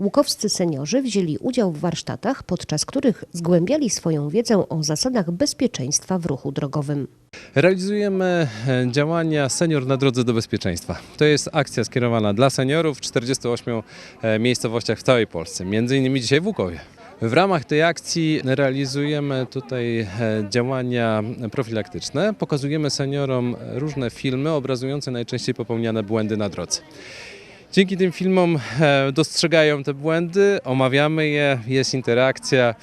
Łukowscy seniorzy wzięli udział w warsztatach, podczas których zgłębiali swoją wiedzę o zasadach bezpieczeństwa w ruchu drogowym. Realizujemy e, działania Senior na drodze do bezpieczeństwa. To jest akcja skierowana dla seniorów w 48 e, miejscowościach w całej Polsce, między innymi dzisiaj w Łukowie. W ramach tej akcji realizujemy tutaj e, działania profilaktyczne. Pokazujemy seniorom różne filmy obrazujące najczęściej popełniane błędy na drodze. Dzięki tym filmom e, dostrzegają te błędy, omawiamy je, jest interakcja,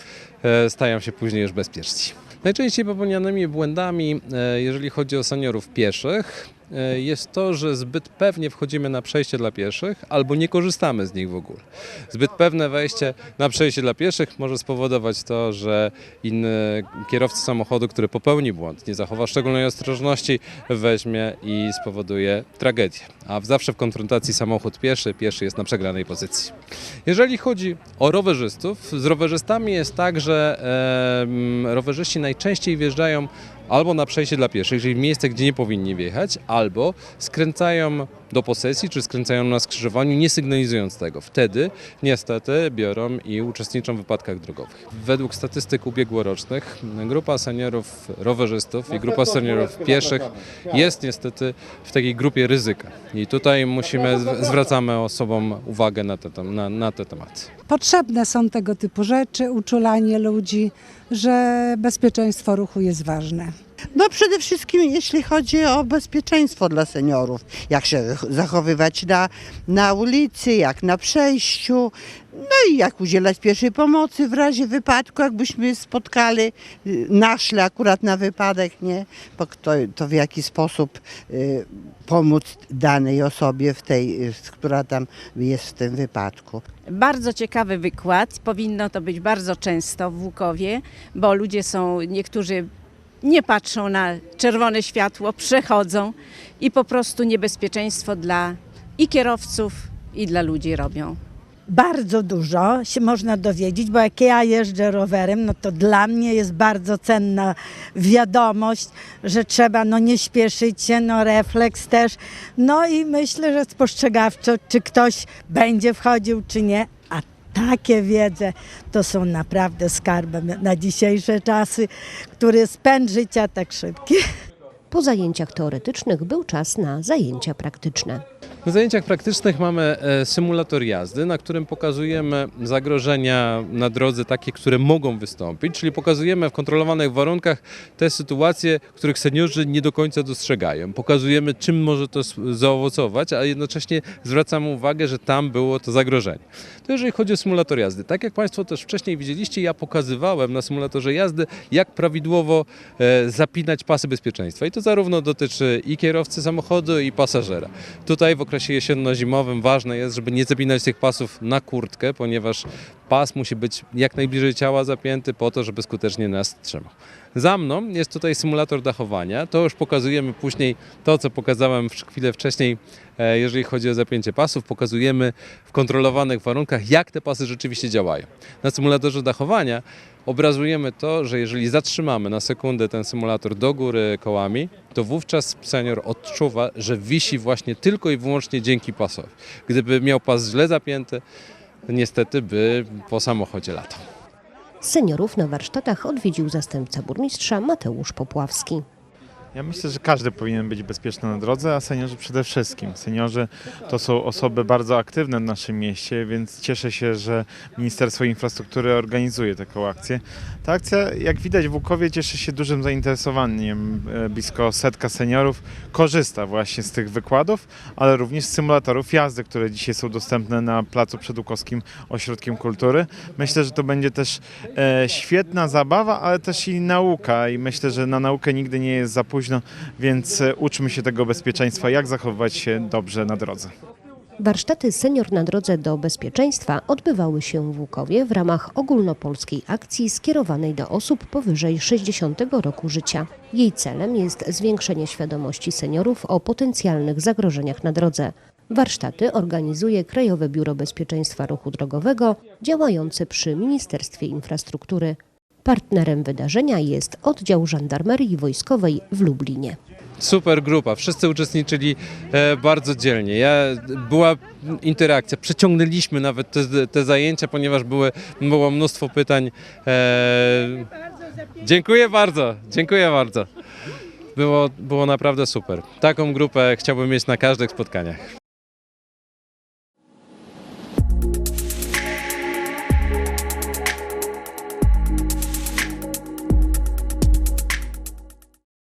e, stają się później już bezpieczni. Najczęściej popełnianymi błędami, e, jeżeli chodzi o seniorów pieszych, jest to, że zbyt pewnie wchodzimy na przejście dla pieszych albo nie korzystamy z nich w ogóle. Zbyt pewne wejście na przejście dla pieszych może spowodować to, że inny kierowca samochodu, który popełni błąd, nie zachowa szczególnej ostrożności, weźmie i spowoduje tragedię. A zawsze w konfrontacji samochód pieszy, pieszy jest na przegranej pozycji. Jeżeli chodzi o rowerzystów, z rowerzystami jest tak, że em, rowerzyści najczęściej wjeżdżają albo na przejście dla pieszych, czyli miejsce, gdzie nie powinni wjechać, albo skręcają do posesji, czy skręcają na skrzyżowaniu, nie sygnalizując tego. Wtedy niestety biorą i uczestniczą w wypadkach drogowych. Według statystyk ubiegłorocznych grupa seniorów rowerzystów i grupa seniorów pieszych jest niestety w takiej grupie ryzyka. I tutaj musimy, zwracamy osobom uwagę na te, na, na te tematy. Potrzebne są tego typu rzeczy, uczulanie ludzi, że bezpieczeństwo ruchu jest ważne. No przede wszystkim jeśli chodzi o bezpieczeństwo dla seniorów, jak się zachowywać na, na ulicy, jak na przejściu, no i jak udzielać pierwszej pomocy w razie wypadku, jakbyśmy spotkali y, naszle akurat na wypadek, nie? Kto, to w jaki sposób y, pomóc danej osobie, w tej, y, która tam jest w tym wypadku. Bardzo ciekawy wykład. Powinno to być bardzo często w Łukowie, bo ludzie są, niektórzy nie patrzą na czerwone światło, przechodzą i po prostu niebezpieczeństwo dla i kierowców, i dla ludzi robią. bardzo dużo się można dowiedzieć, bo jak ja jeżdżę rowerem, no to dla mnie jest bardzo cenna wiadomość, że trzeba no nie śpieszyć się, no refleks też. No i myślę, że spostrzegawczo, czy ktoś będzie wchodził, czy nie. Takie wiedze to są naprawdę skarbem na dzisiejsze czasy, który spęd życia tak szybki. Po zajęciach teoretycznych był czas na zajęcia praktyczne. Na zajęciach praktycznych mamy e, symulator jazdy, na którym pokazujemy zagrożenia na drodze takie, które mogą wystąpić, czyli pokazujemy w kontrolowanych warunkach te sytuacje, których seniorzy nie do końca dostrzegają. Pokazujemy, czym może to zaowocować, a jednocześnie zwracamy uwagę, że tam było to zagrożenie. To jeżeli chodzi o symulator jazdy. Tak jak Państwo też wcześniej widzieliście, ja pokazywałem na symulatorze jazdy, jak prawidłowo e, zapinać pasy bezpieczeństwa. I to zarówno dotyczy i kierowcy samochodu, i pasażera. Tutaj w okresie jesienno-zimowym ważne jest, żeby nie zapinać tych pasów na kurtkę, ponieważ pas musi być jak najbliżej ciała zapięty po to, żeby skutecznie nas trzymał. Za mną jest tutaj symulator dachowania. To już pokazujemy później to, co pokazałem chwilę wcześniej, e, jeżeli chodzi o zapięcie pasów. Pokazujemy w kontrolowanych warunkach, jak te pasy rzeczywiście działają. Na symulatorze dachowania obrazujemy to, że jeżeli zatrzymamy na sekundę ten symulator do góry kołami, to wówczas senior odczuwa, że wisi właśnie tylko i wyłącznie dzięki pasowi. Gdyby miał pas źle zapięty, niestety by po samochodzie latał. Seniorów na warsztatach odwiedził zastępca burmistrza Mateusz Popławski. Ja myślę, że każdy powinien być bezpieczny na drodze, a seniorzy przede wszystkim. Seniorzy to są osoby bardzo aktywne w naszym mieście, więc cieszę się, że Ministerstwo Infrastruktury organizuje taką akcję. Ta akcja, jak widać w Łukowie, cieszy się dużym zainteresowaniem. E, Blisko setka seniorów korzysta właśnie z tych wykładów, ale również z symulatorów jazdy, które dzisiaj są dostępne na Placu przed Łukowskim Ośrodkiem Kultury. Myślę, że to będzie też e, świetna zabawa, ale też i nauka i myślę, że na naukę nigdy nie jest za późno, więc e, uczmy się tego bezpieczeństwa, jak zachowywać się dobrze na drodze. Warsztaty Senior na drodze do bezpieczeństwa odbywały się w Łukowie w ramach ogólnopolskiej akcji skierowanej do osób powyżej 60 roku życia. Jej celem jest zwiększenie świadomości seniorów o potencjalnych zagrożeniach na drodze. Warsztaty organizuje Krajowe Biuro Bezpieczeństwa Ruchu Drogowego działające przy Ministerstwie Infrastruktury. Partnerem wydarzenia jest oddział żandarmerii wojskowej w Lublinie. Super grupa, wszyscy uczestniczyli e, bardzo dzielnie. Ja, była interakcja, przeciągnęliśmy nawet te, te zajęcia, ponieważ były, było mnóstwo pytań. E, dziękuję bardzo, dziękuję bardzo. Było, było naprawdę super. Taką grupę chciałbym mieć na każdych spotkaniach.